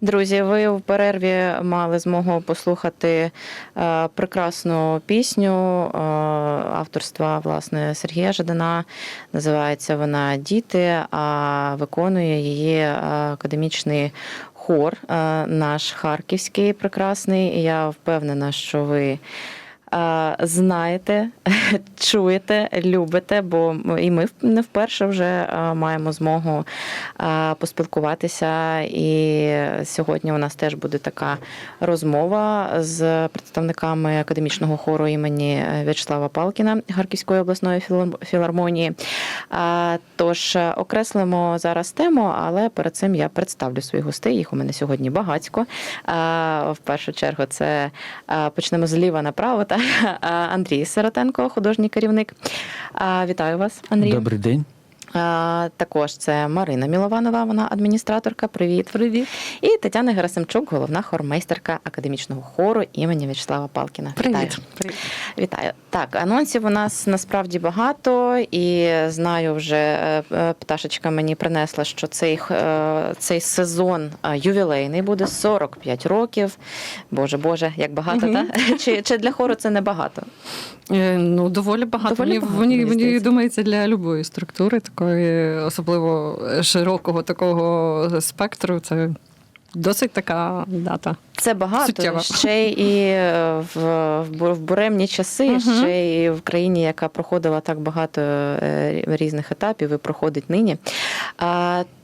Друзі, ви в перерві мали змогу послухати е, прекрасну пісню е, авторства власне Сергія Жадана. Називається вона Діти, а виконує її е, академічний хор, е, наш харківський прекрасний. І я впевнена, що ви. Е, Знаєте, чуєте, любите, бо і ми не вперше вже е, маємо змогу е, поспілкуватися. І сьогодні у нас теж буде така розмова з представниками академічного хору імені В'ячеслава Палкіна Харківської обласної філар- філармонії. Е, Тож е, окреслимо зараз тему, але перед цим я представлю своїх гостей. Їх у мене сьогодні багацько. Е, В першу чергу це е, почнемо зліва направо. Та е, Андрій Сиротенко, художній керівник. Вітаю вас, Андрій. Добрий день. Також це Марина Мілованова, вона адміністраторка. Привіт, привіт. І Тетяна Герасимчук, головна хормейстерка академічного хору імені В'ячеслава Палкіна. Вітаю. Привіт. Привіт. Вітаю. Так, анонсів у нас насправді багато, і знаю, вже е, е, пташечка мені принесла, що цей, е, цей сезон ювілейний буде 45 років. Боже, Боже, як багато, Мгм. та? Чи, чи для хору це не багато? Е, Ну, доволі багато. Доволі мені, багато, мені, мені мені думається, для любої структури, такої особливо широкого такого спектру, це досить така дата. Це багато Суттєво. ще і в, в в буремні часи, Мгм. ще і в країні, яка проходила так багато е, різних етапів і проходить нині.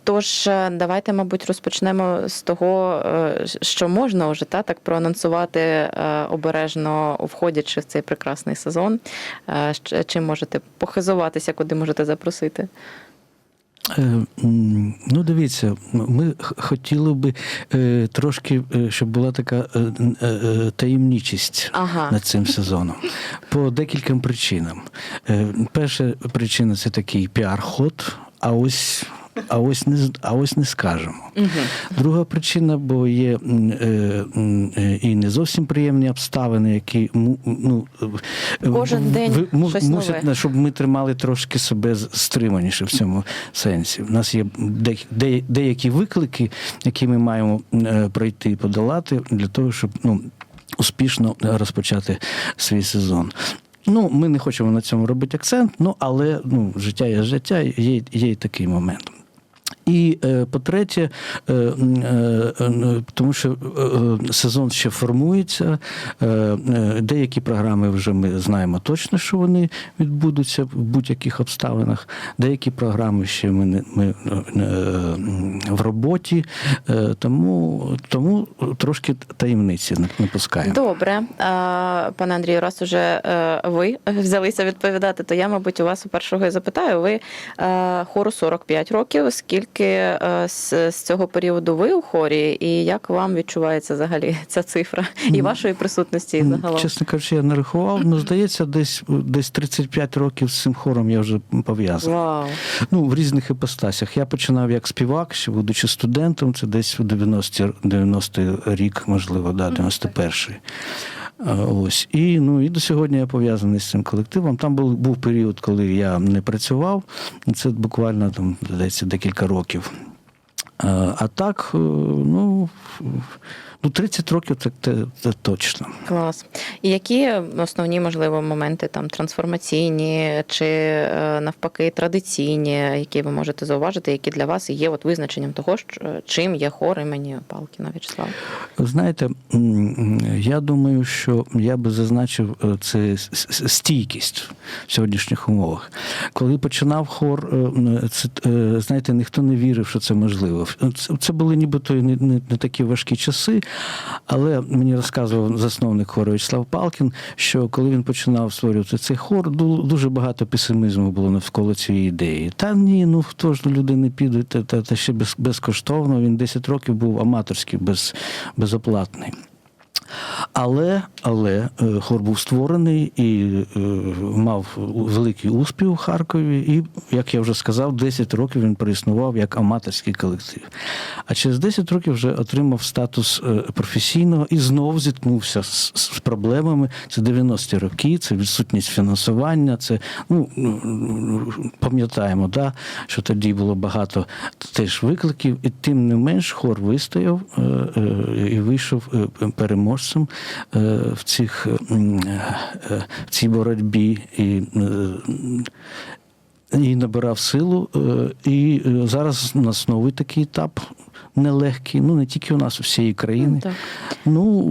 Тож е, давайте, мабуть, розпочнемо з того, е, що можна вже та, так проанонсувати е, обережно, входячи в цей прекрасний сезон. Чим можете похизуватися, куди можете запросити? Ну, дивіться, ми хотіли би трошки, щоб була така таємничість Ага. над цим сезоном. По декільком причинам. Перша причина це такий піар-ход, а ось. А ось не а ось не скажемо. Угу. Друга причина, бо є е, е, і не зовсім приємні обставини, які ну, е, Кожен день ви- му- щось мусять, нове. щоб ми тримали трошки себе стриманіше в цьому сенсі. У нас є де, де, деякі виклики, які ми маємо е, пройти і подолати для того, щоб ну, успішно розпочати свій сезон. Ну, ми не хочемо на цьому робити акцент, ну але ну, життя є життя, є, є і такий момент. І е, по-третє, е, е, тому що сезон ще формується. Деякі програми вже ми знаємо точно, що вони відбудуться в будь-яких обставинах. Деякі програми ще ми, не, ми в роботі, тому, тому трошки таємниці не- пускаємо. Добре, пане Андрію, раз уже ви взялися відповідати, то я, мабуть, у вас у першого і запитаю. Ви хору 45 років. Скільки е, з, з цього періоду ви у хорі, і як вам відчувається взагалі ця цифра і вашої присутності і загалом? Чесно кажучи, я не рахував. Ну, здається, десь десь 35 років з цим хором я вже пов'язаний. Вау. Ну, в різних іпостасях. Я починав як співак, ще будучи студентом, це десь у 90 90-й рік, можливо, да, 91-й. Ось. І, ну, і до сьогодні я пов'язаний з цим колективом. Там був, був період, коли я не працював. Це буквально там, здається, декілька років. А, а так, е, ну, ну 30 років це, це, це точно. Клас. І які основні, можливо, моменти там трансформаційні чи е, навпаки традиційні, які ви можете зауважити, які для вас є от визначенням того, що, чим є хор імені Палкіна В'ячеслава? Знаєте, я думаю, що я би зазначив е, це стійкість в сьогоднішніх умовах. Коли починав хор, е, це е, знаєте, ніхто не вірив, що це можливо. Це були нібито не, не, не такі важкі часи, але мені розказував засновник хору Вячеслав Палкін, що коли він починав створювати цей хор, дуже багато песимізму було навколо цієї ідеї. Та ні, ну хто ж люди не підуть, та, та, та ще без, безкоштовно. Він 10 років був аматорський, без, безоплатний. Але, але е, хор був створений і е, мав великий успіх у Харкові. І, як я вже сказав, 10 років він проіснував як аматорський колектив. А через 10 років вже отримав статус е, професійного і знову зіткнувся з, з проблемами. Це 90-ті роки, це відсутність фінансування. Це ну пам'ятаємо, да, що тоді було багато теж викликів, і тим не менш хор вистояв і вийшов е, переможцем е, в цих е, е, в цій боротьбі. І, і набирав силу. е, І е, зараз у нас новий такий етап нелегкий. Ну не тільки у нас, у всієї країни. Так. Ну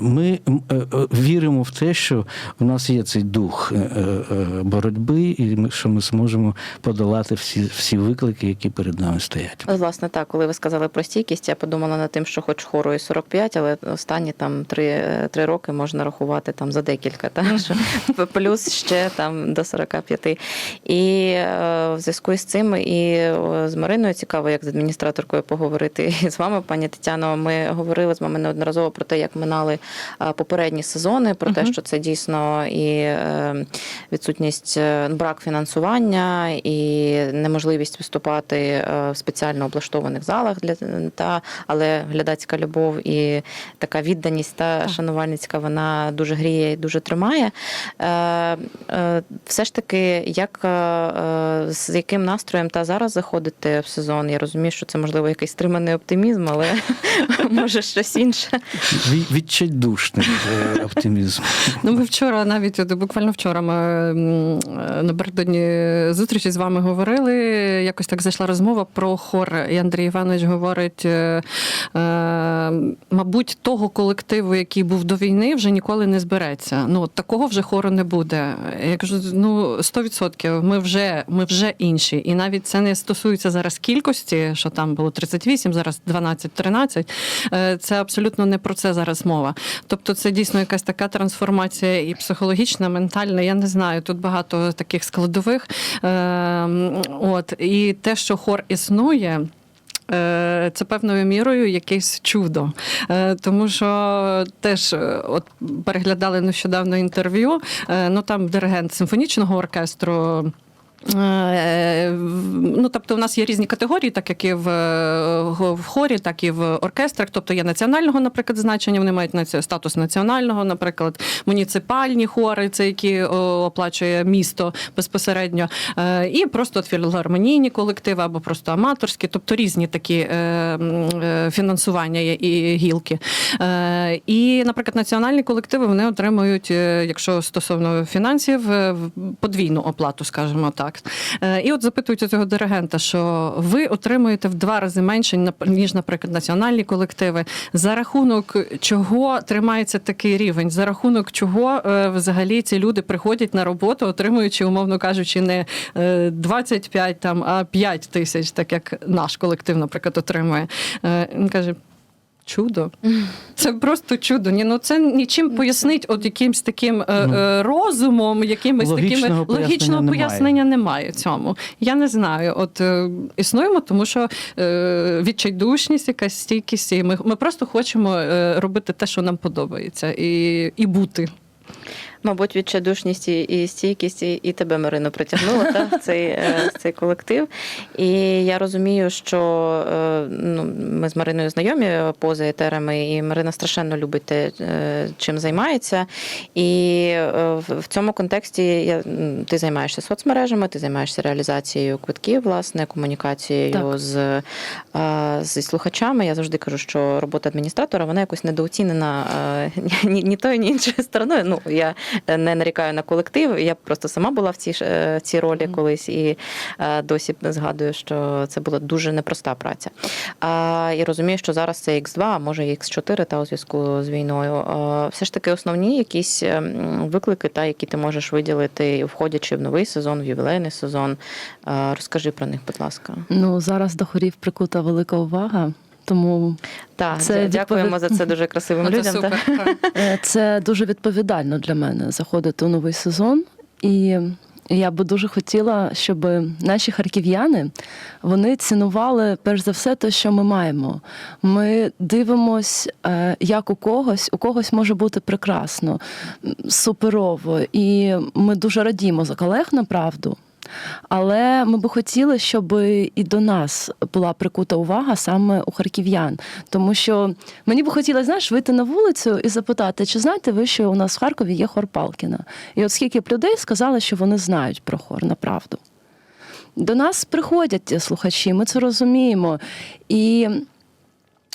ми е, віримо в те, що в нас є цей дух боротьби, і ми що ми зможемо подолати всі, всі виклики, які перед нами стоять. Власне, так, коли ви сказали про стійкість, я подумала над тим, що хоч хору і 45, але останні там три, три роки можна рахувати там за декілька, так? Плюс ще там до 45. І е, в зв'язку із цим і з Мариною цікаво, як з адміністраторкою поговорити і з вами, пані Тетяно. Ми говорили з вами неодноразово про те, як минали е, попередні сезони, про те, що це дійсно і е, відсутність е, брак фінансування і неможливість виступати е, в спеціально облаштованих залах для та але глядацька любов і така відданість та шанувальницька вона дуже гріє і дуже тримає. Е, е, Все ж таки, як е, е, з яким настроєм та зараз заходите в сезон? Я розумію, що це можливо якийсь стриманий оптимізм, але може щось інше. Ві- Відчайдушний е, оптимізм. Ну, ми вчора, навіть буквально вчора, ми е, напередодні зустрічі з вами говорили. Якось так зайшла розмова про хор. І Андрій Іванович говорить: е, е, мабуть, того колективу, який був до війни, вже ніколи не збереться. Ну, такого вже хору не буде. Я кажу, ну 100%, ми вже, ми вже інші. І навіть це не стосується зараз кількості, що там було 38, зараз 12-13. Е, Це абсолютно не про це зараз мова. Тобто, це дійсно якась така трансформація і психологічна, ментальна. Я не знаю, тут багато таких складових. Е, От і те, що хор існує. Е, Це певною мірою якесь чудо, Е, тому що теж е, от переглядали нещодавно інтерв'ю. Ну там диригент симфонічного оркестру. Е, Ну, тобто, у нас є різні категорії, так як і в, в хорі, так і в оркестрах. Тобто є національного, наприклад, значення. Вони мають статус національного, наприклад, муніципальні хори, це які оплачує місто безпосередньо, Е, і просто філармонійні колективи або просто аматорські, тобто різні такі е, фінансування і гілки. І, наприклад, національні колективи вони отримують, якщо стосовно фінансів, подвійну оплату, скажімо так. Е, І от запитують у цього диригента, що ви отримуєте в два рази менше, ніж, наприклад, національні колективи. За рахунок чого тримається такий рівень? За рахунок чого е, взагалі ці люди приходять на роботу, отримуючи, умовно кажучи, не е, 25 там, а 5 тисяч, так як наш колектив, наприклад, отримує. Е, Він каже. Чудо. Це просто чудо. Ні, ну це нічим пояснить, от якимсь таким е, Ну, е, розумом, якимись такими логічного пояснення логічного немає. пояснення немає цьому. Я не знаю. От е, існуємо, тому що е, відчайдушність, якась стійкість, і ми, ми просто хочемо е, робити те, що нам подобається, і, і бути. Мабуть, відчайдушність і- стійкість, і, тебе, Марину, притягнула та, в цей, е, в цей колектив. І я розумію, що е, ну, ми з Мариною знайомі поза етерами, і Марина страшенно любить те, е, чим займається. І в цьому контексті я, ти займаєшся соцмережами, ти займаєшся реалізацією квитків, власне, комунікацією Так. з, зі слухачами. Я завжди кажу, що робота адміністратора вона якось недооцінена ні, ні тою, ні іншою стороною. Ну, я не нарікаю на колектив. Я просто сама була в цій, е, в цій ролі колись і е, досі згадую, що це була дуже непроста праця. А, і розумію, що зараз це X2, а може і X4 та у зв'язку з війною. Все ж таки основні якісь ем, виклики, та, які ти можеш виділити, входячи в новий сезон, в ювілейний сезон. Розкажи про них, будь ласка. Ну зараз до хорів прикута велика увага, тому Так, Це дякуємо за це дуже красивим Ну, Це людям. та. супер. так. е, це дуже відповідально для мене заходити у новий сезон. І я би дуже хотіла, щоб наші харків'яни вони цінували перш за все те, що ми маємо. Ми дивимось, е, як у когось, у когось може бути прекрасно, суперово, і ми дуже радімо за колег, направду. Але ми би хотіли, щоб і до нас була прикута увага саме у харків'ян. Тому що мені би хотілося, знаєш, вийти на вулицю і запитати, чи знаєте ви, що у нас в Харкові є хор Палкіна? І от скільки б людей сказали, що вони знають про хор, направду. До нас приходять слухачі, ми це розуміємо. І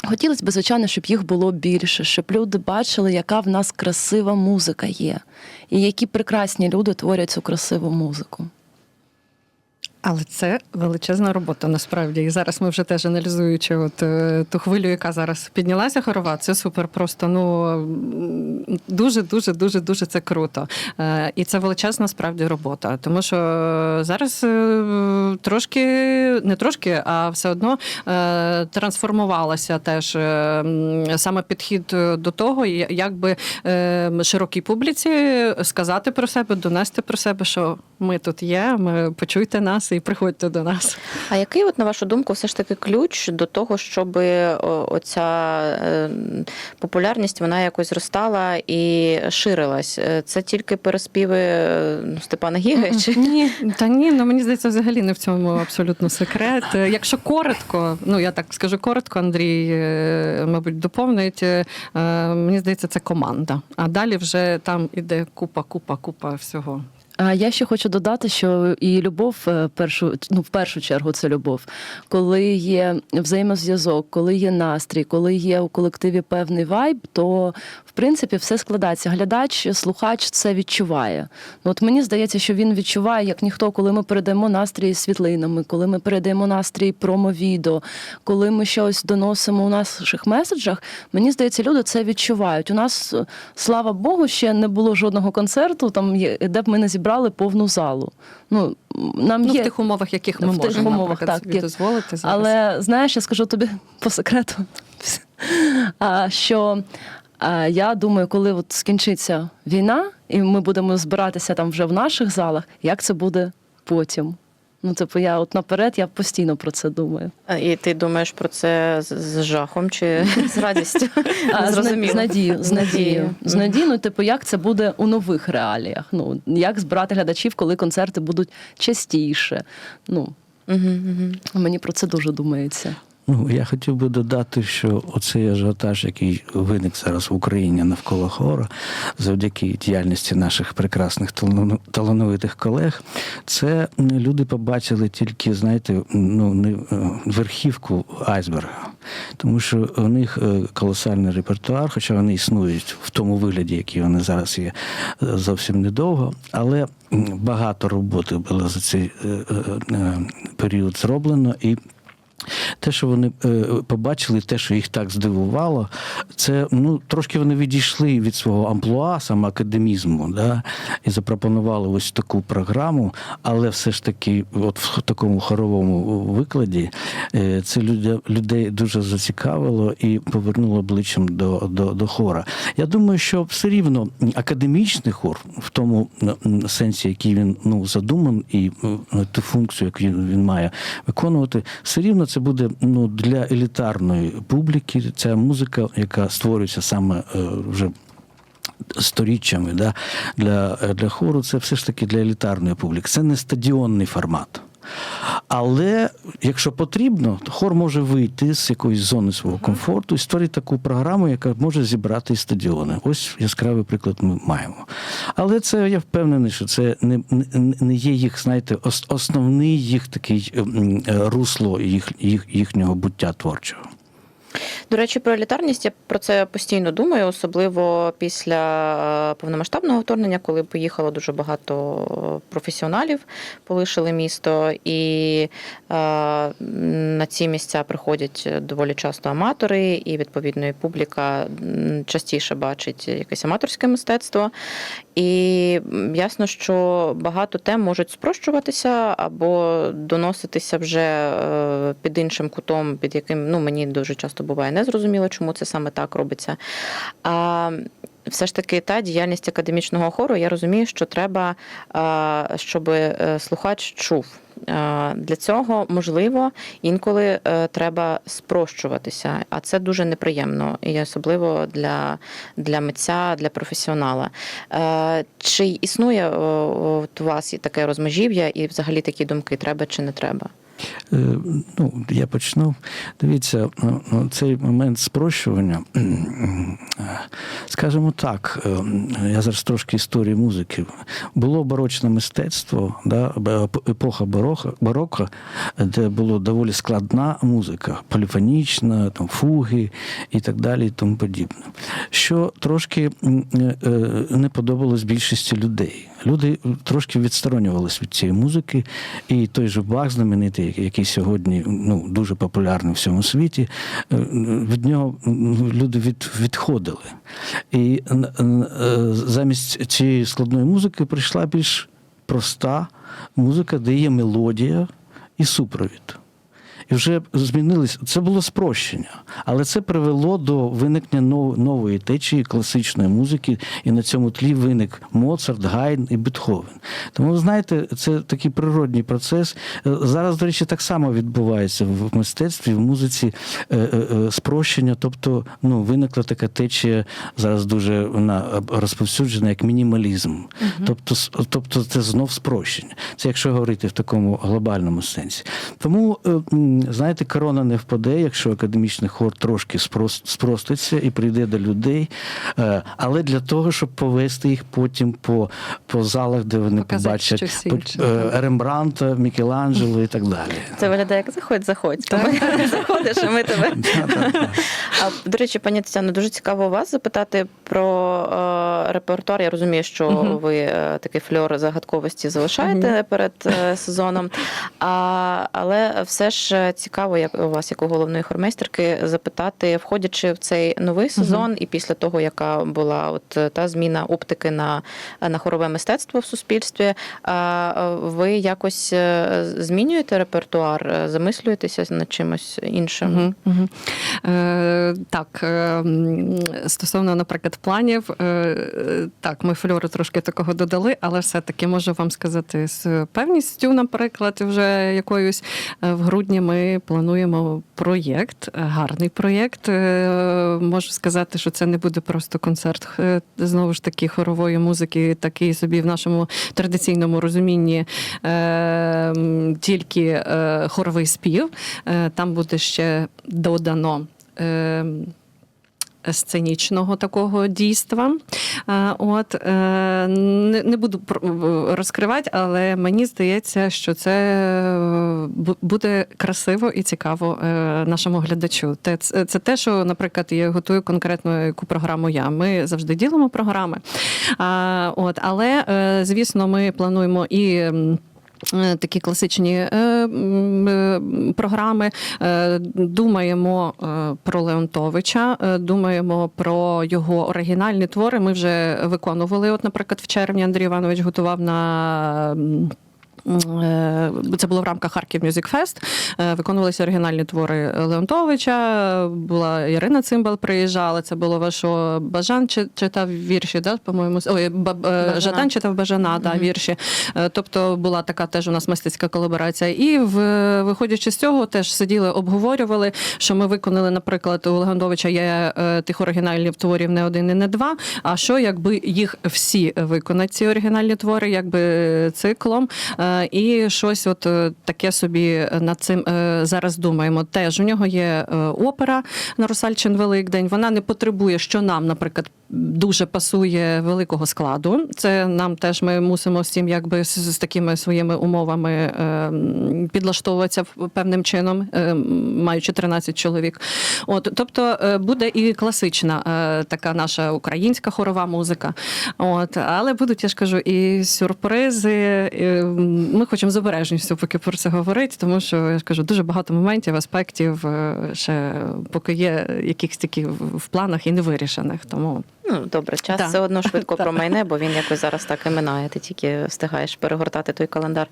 хотілося б, звичайно, щоб їх було більше, щоб люди бачили, яка в нас красива музика є, і які прекрасні люди творять цю красиву музику. Але це величезна робота насправді. І зараз ми вже теж аналізуючи от е, ту хвилю, яка зараз піднялася хорова, це супер просто. Ну дуже, дуже, дуже, дуже це круто. Е, І це величезна справді робота. Тому що зараз е, трошки, не трошки, а все одно трансформувалася теж саме підхід до того, як би широкій публіці сказати про себе, донести про себе, що ми тут є, ми почуйте нас і приходьте до нас. А який, от, на вашу думку, все ж таки ключ до того, щоб оця е, популярність вона якось зростала і ширилась? Е, Це тільки переспіви е, Степана Гіги? Чи Ні, та ні, ну мені здається, взагалі не в цьому абсолютно секрет. Е, Якщо коротко, ну я так скажу коротко, Андрій, е, мабуть, доповнить. е, Мені здається, це команда. А далі вже там іде купа, купа, купа всього. А я ще хочу додати, що і любов е, першу, ну, в першу чергу це любов. Коли є взаємозв'язок, коли є настрій, коли є у колективі певний вайб, то в принципі все складається. Глядач, слухач це відчуває. Ну, от мені здається, що він відчуває, як ніхто, коли ми передаємо настрій світлинами, коли ми передаємо настрій промо-відео, коли ми щось доносимо у наших меседжах. Мені здається, люди це відчувають. У нас, е, слава Богу, ще не було жодного концерту, там де б ми не зібрали повну залу. Ну, нам Ну, є в тих умовах, яких ми В тих умовах, так, собі є. дозволити зараз. Але знаєш, я скажу тобі по секрету, що я думаю, коли от скінчиться війна, і ми будемо збиратися там вже в наших залах, як це буде потім? Ну, типу, я от наперед я постійно про це думаю. і ти думаєш про це з, жахом чи з радістю? А, Зрозуміло. з надією, з надією. З надією, ну, типу, як це буде у нових реаліях? Ну, як збирати глядачів, коли концерти будуть частіше? Ну, мені про це дуже думається. Ну, я хотів би додати, що оцей ажіотаж, який виник зараз в Україні навколо хора, завдяки діяльності наших прекрасних талановитих колег, це люди побачили тільки, знаєте, ну не е, верхівку айсберга. Тому що у них е, колосальний репертуар, хоча вони існують в тому вигляді, який вони зараз є е, зовсім недовго, але багато роботи було за цей період зроблено і. Те, що вони е, побачили, те, що їх так здивувало, це ну трошки вони відійшли від свого амплуа, саме академізму, да, і запропонували ось таку програму, але все ж таки, от в такому хоровому викладі, е, це людей дуже зацікавило і повернуло обличчям до, до, до хора. Я думаю, що все рівно академічний хор в тому сенсі, який він ну задуман, і ту функцію, яку він має виконувати, все рівно це буде ну для елітарної публіки. Ця музика, яка створюється саме е, вже. Сторіччями да, для, для хору це все ж таки для елітарної публіки. Це не стадіонний формат. Але якщо потрібно, то хор може вийти з якоїсь зони свого комфорту і створити таку програму, яка може зібрати стадіони. Ось яскравий приклад ми маємо. Але це я впевнений, що це не, не, є їх, знаєте, основний їх такий ем, е, русло їх, їх, їхнього буття творчого. До речі, про елітарність я про це постійно думаю, особливо після е, повномасштабного вторгнення, коли поїхало дуже багато професіоналів, полишили місто, і е, на ці місця приходять доволі часто аматори, і відповідно і публіка частіше бачить якесь аматорське мистецтво. І ясно, що багато тем можуть спрощуватися або доноситися вже е, під іншим кутом, під яким ну мені дуже часто буває незрозуміло, чому це саме так робиться. А все ж таки та діяльність академічного хору, я розумію, що треба, щоб е, слухач чув. Для цього можливо інколи е, треба спрощуватися, а це дуже неприємно, і особливо для, для митця, для професіонала. Е, Чи існує от у вас і таке розмежів'я, і взагалі такі думки треба чи не треба? Е, Ну, я почну. Дивіться, ну, ну, цей момент спрощування, скажімо так, е, я зараз трошки історії музики. Було барочне мистецтво, да, епоха барока, де була доволі складна музика, поліфонічна, там, фуги і так далі, і тому подібне. Що трошки е, не подобалось більшості людей. Люди трошки відсторонювалися від цієї музики, і той же Бах знаменитий, який сьогодні ну, дуже популярний в всьому світі, е, від нього люди від, відходили. І е, замість цієї складної музики прийшла більш проста музика, де є мелодія і супровід. І вже змінились. Це було спрощення, але це привело до виникнення нової течії класичної музики, і на цьому тлі виник Моцарт, Гайн і Бетховен. Тому ви знаєте, це такий природній процес. Е, Зараз, до речі, так само відбувається в мистецтві, в музиці е, е, спрощення. Тобто, ну, виникла така течія зараз дуже вона розповсюджена як мінімалізм. Тобто, тобто, це знов спрощення. Це якщо говорити в такому глобальному сенсі. Тому, знаєте, корона не впаде, якщо академічний хор трошки спроститься і прийде до людей. Е, Але для того, щоб повести їх потім по, по залах, де вони Показати побачать по- е. Рембранта, Мікеланджело і так далі. Це виглядає як заходь, заходь. Заходиш, а ми тебе. А, до речі, пані Тетяно, дуже цікаво у вас запитати про е, репертуар. Я розумію, що Мгм. ви е, такий фльор загадковості залишаєте перед е, сезоном. А, але все ж цікаво, як у вас, як у головної хормейстерки, запитати, входячи в цей новий сезон, і після того, яка була от е, та зміна оптики на, на хорове мистецтво в суспільстві, ви якось е, змінюєте репертуар, е, замислюєтеся над чимось іншим? Угу, угу. Е, так, стосовно, наприклад, планів, е, так, ми фльору трошки такого додали, але все-таки можу вам сказати з певністю, наприклад, вже якоюсь в грудні ми плануємо проєкт, е, гарний проєкт. Е, Можу сказати, що це не буде просто концерт е, знову ж таки хорової музики, такий собі в нашому традиційному розумінні тільки хоровий спів. Там буде ще додано. Сценічного такого дійства. От е, не, буду розкривати, але мені здається, що це е, буде красиво і цікаво е, нашому глядачу. Це, це те, що, наприклад, я готую конкретно яку програму я. Ми завжди ділимо програми. От, але, звісно, ми плануємо і. Е, Такі класичні е, е, програми. Думаємо про Леонтовича, думаємо про його оригінальні твори. Ми вже виконували. От, наприклад, в червні Андрій Іванович готував на. Е, Це було в рамках Харків Music Fest. Е, Виконувалися оригінальні твори Леонтовича. Була Ірина Цимбал приїжджала. Це було вашо Бажан читав вірші, да, по-моєму, ой, е, Бажана. Жадан читав Бажана, да, вірші. Е, Тобто була така теж у нас мистецька колаборація. І в, виходячи з цього, теж сиділи, обговорювали, що ми виконали, наприклад, у Легандовича є тих оригінальних творів не один і не два. А що, якби їх всі виконати, ці оригінальні твори, якби циклом, е, і щось от е, таке собі над цим е, зараз думаємо. Теж у нього є е, опера на Русальчин Великдень. Вона не потребує, що нам, наприклад, дуже пасує великого складу. Це нам теж ми мусимо цим, якби з, з такими своїми умовами е, підлаштовуватися певним чином, е, маючи 13 чоловік. От, тобто е, буде і класична е, така наша українська хорова музика. От, але будуть, я ж кажу, і сюрпризи. І, ми хочемо з обережністю поки про це говорити, тому що я ж кажу, дуже багато моментів, аспектів е, ще поки є якихось такі в в планах і не вирішених. Тому Ну, добре, час Так. все одно швидко промайне, бо він якось зараз так і минає. Ти тільки встигаєш перегортати той календар.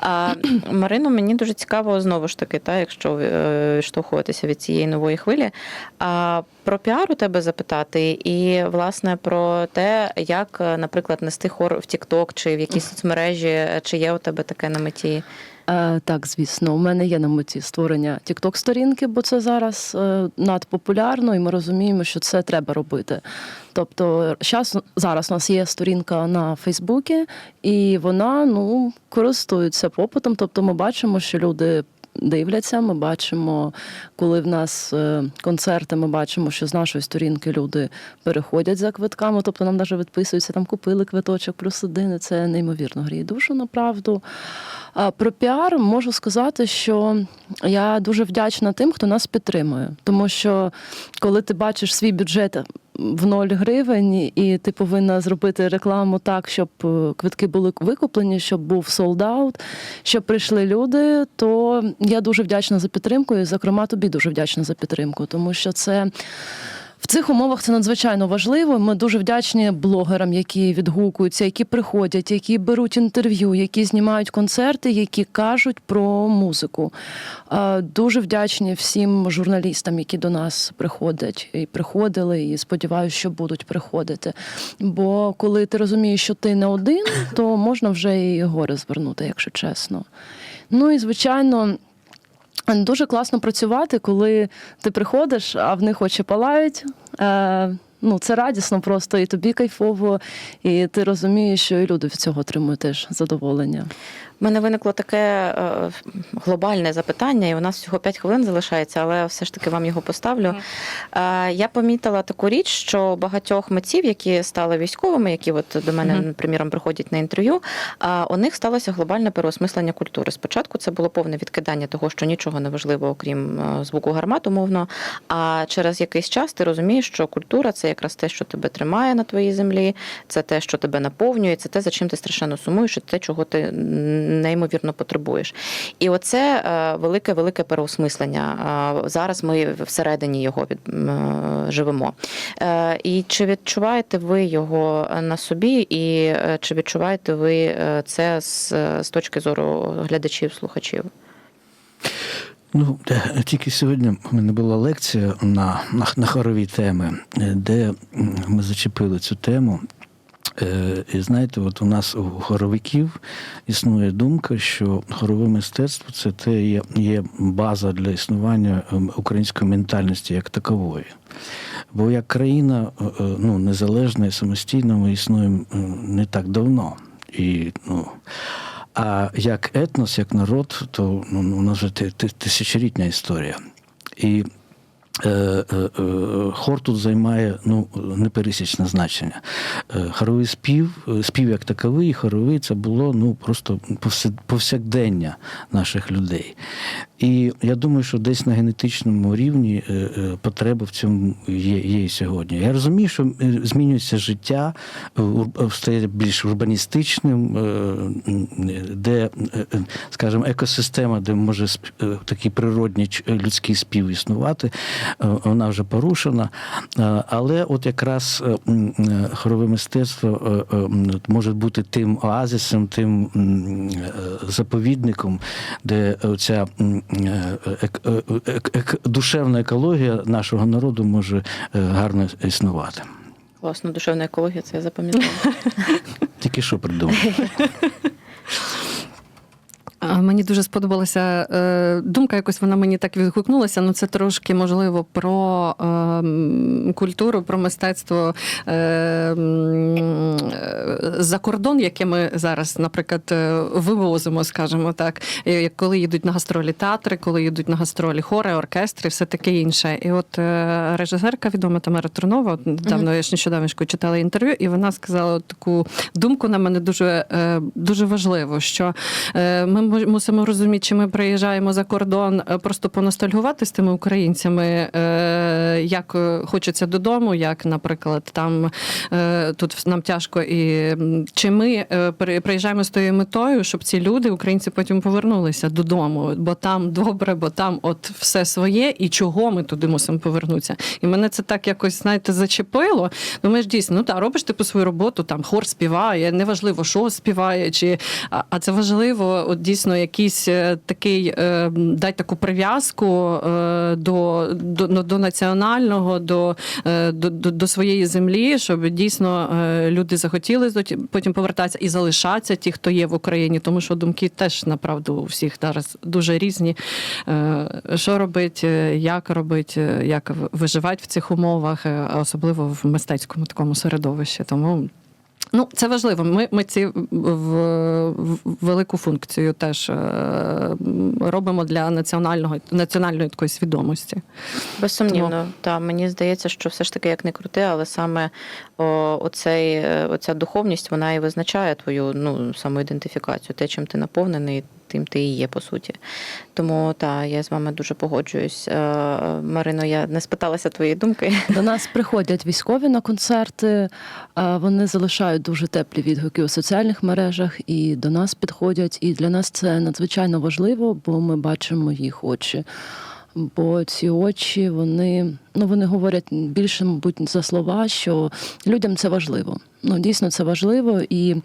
А, Марино, мені дуже цікаво знову ж таки, та, якщо е, відштовхуватися від цієї нової хвилі. А, про піар у тебе запитати, і власне про те, як, наприклад, нести хор в TikTok чи в якісь соцмережі, чи є у тебе таке на меті? Е, так, звісно, у мене є на меті створення тікток сторінки, бо це зараз е, надпопулярно, і ми розуміємо, що це треба робити. Тобто, щас, зараз у нас є сторінка на Фейсбуці, і вона ну користується попитом. Тобто, ми бачимо, що люди. Дивляться, ми бачимо, коли в нас е, концерти, ми бачимо, що з нашої сторінки люди переходять за квитками, тобто нам навіть відписуються, там купили квиточок плюс один, це неймовірно гріє душу, направду. Про піар можу сказати, що я дуже вдячна тим, хто нас підтримує. Тому що коли ти бачиш свій бюджет в 0 гривень, і ти повинна зробити рекламу так, щоб е, квитки були викуплені, щоб був солдаут, щоб прийшли люди, то я дуже вдячна за підтримку, і, зокрема, тобі дуже вдячна за підтримку, тому що це. В цих умовах це надзвичайно важливо. Ми дуже вдячні блогерам, які відгукуються, які приходять, які беруть інтерв'ю, які знімають концерти, які кажуть про музику. Дуже вдячні всім журналістам, які до нас приходять і приходили, і сподіваюся, що будуть приходити. Бо коли ти розумієш, що ти не один, то можна вже і горе звернути, якщо чесно. Ну і звичайно. Дуже класно працювати, коли ти приходиш, а в них очі палають. Е, ну, це радісно просто, і тобі кайфово, і ти розумієш, що і люди від цього отримують теж задоволення. У мене виникло таке е, глобальне запитання, і у нас всього 5 хвилин залишається, але все ж таки вам його поставлю. Е, Я помітила таку річ, що багатьох митців, які стали військовими, які от до мене, приміром, приходять на інтерв'ю, у них сталося глобальне переосмислення культури. Спочатку це було повне відкидання того, що нічого не важливо, окрім е, звуку гармат, умовно. А через якийсь час ти розумієш, що культура це якраз те, що тебе тримає на твоїй землі, це те, що тебе наповнює, це те, за чим ти страшенно сумуєш, і те, чого ти неймовірно потребуєш. І оце велике велике переосмислення. Е, Зараз ми всередині його від, е, живемо. Е, І чи відчуваєте ви його на собі, і е, чи відчуваєте ви е, це з, з точки зору глядачів, слухачів? Ну, е, тільки сьогодні в мене була лекція на, на, на хорові теми, е, де ми зачепили цю тему. Е, І знаєте, от у нас у хоровиків існує думка, що хорове мистецтво це те є, є база для існування ем, української ментальності як такової. Бо як країна е, е, ну, незалежна і самостійна, ми існуємо не так давно. І, ну, а як етнос, як народ, то ну, у нас вже ти- ти- тисячолітня історія. І хор тут займає ну, непересічне значення. Е, Хоровий спів, е, спів як таковий, хоровий це було ну, просто повсякдення наших людей. І я думаю, що десь на генетичному рівні е, е, потреба в цьому є, є сьогодні. Я розумію, що е, змінюється життя, е, стає більш урбаністичним, е, де, е, е, скажімо, екосистема, де може е, такий природній людський спів існувати, е, вона вже порушена. Е, Але от якраз е, е, хорове мистецтво е, е, може бути тим оазисом, тим е, заповідником, де ця е, е, душевна екологія нашого народу може е, гарно існувати. Власне, душевна екологія, це я запам'ятала. Тільки що придумав. Мені дуже сподобалася е, думка, якось вона мені так відгукнулася. Ну, це трошки можливо про е, культуру, про мистецтво е, за кордон, яке ми зараз, наприклад, вивозимо, скажімо так, коли їдуть на гастролі театри, коли їдуть на гастролі хори, оркестри, все таке інше. І от режисерка відома Тамара Трунова, от недавно я ж нещодавно читала інтерв'ю, і вона сказала таку думку на мене дуже, дуже важливо, що е, мусимо розуміти, чи ми приїжджаємо за кордон е, просто поностальгувати з тими українцями, е, як е, хочеться. додому, як, наприклад, там тут нам тяжко, і чи ми приїжджаємо з тою метою, щоб ці люди, українці, потім повернулися додому, бо там добре, бо там от все своє, і чого ми туди мусимо повернутися. І мене це так якось, знаєте, зачепило. Ну, ми ж дійсно, ну так, робиш типу свою роботу, там хор співає, неважливо, що співає, чи а це важливо, от дійсно якийсь е, такий е, дати таку прив'язку е, до, до, ну, до національного, до, до, до, своєї землі, щоб дійсно люди захотіли потім повертатися і залишатися, ті, хто є в Україні, тому що думки теж направду у всіх зараз дуже різні. Що робити, як робити, як виживати в цих умовах, особливо в мистецькому такому середовищі. Тому Ну, це важливо. Ми, ми ці в, в велику функцію теж е, робимо для національного національної такої свідомості. Безсумнівно, та мені здається, що все ж таки як не крути, але саме оцей, е, оця духовність вона і визначає твою ну, самоідентифікацію, те, чим ти наповнений, тим ти і є, по суті. Тому та я з вами дуже погоджуюсь. Е, Марино, я не спиталася твоєї думки. До нас приходять військові на концерти, вони залишають дуже теплі відгуки у соціальних мережах і до нас підходять. І для нас це надзвичайно важливо, бо ми бачимо їх очі. Бо ці очі, вони ну вони говорять більше, мабуть, за слова, що людям це важливо. Ну дійсно це важливо. І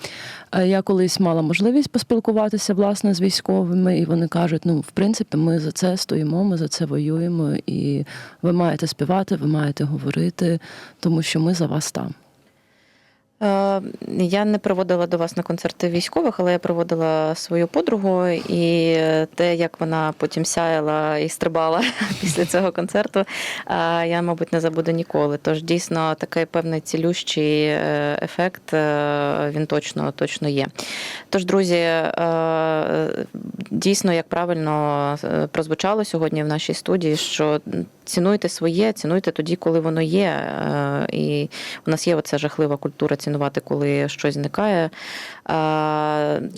е, я колись мала можливість поспілкуватися власне з військовими, і вони кажуть: ну, в принципі, ми за це стоїмо, ми за це воюємо, і ви маєте співати, ви маєте говорити, тому що ми за вас там. Е, Я не приводила до вас на концерти військових, але я приводила свою подругу, і те, як вона потім сяяла і стрибала після цього концерту, е, я, мабуть, не забуду ніколи. Тож дійсно такий певний цілющий е, ефект він точно точно є. Тож, друзі, дійсно, як правильно прозвучало сьогодні в нашій студії, що цінуйте своє, цінуйте тоді, коли воно є. І у нас є оця жахлива культура цінувати, коли щось зникає.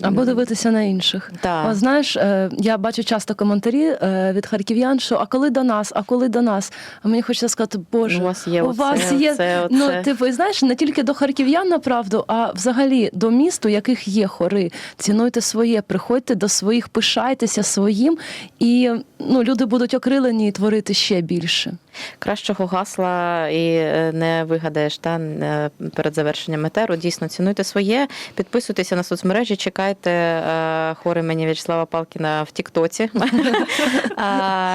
Або дивитися на інших. Так. От, знаєш, е, я бачу часто коментарі е, від харків'ян, що а коли до нас, а коли до нас? А мені хочеться сказати, Боже, У вас є у оце, вас є оце, оце. ну, типу, і знаєш, не тільки до харків'ян, направду, а взагалі до міст, у яких є хори. Цінуйте своє, приходьте до своїх, пишайтеся своїм, і ну, люди будуть окрилені і творити ще більше. Кращого гасла і е, не вигадаєш та е, перед завершенням етеру. Дійсно, цінуйте своє, підписуйтеся на соцмережі, чекайте е, хори мені В'ячеслава Палкіна в Тіктоці.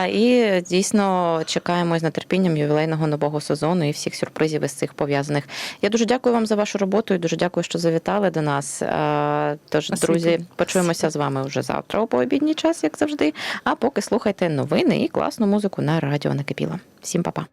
І дійсно чекаємо з нетерпінням ювілейного нового сезону і всіх сюрпризів із цих пов'язаних. Я дуже дякую вам за вашу роботу і дуже дякую, що завітали до нас. Тож, друзі, почуємося з вами вже завтра у пообідній час, як завжди. А поки слухайте новини і класну музику на радіо накипіла. Всім па-па.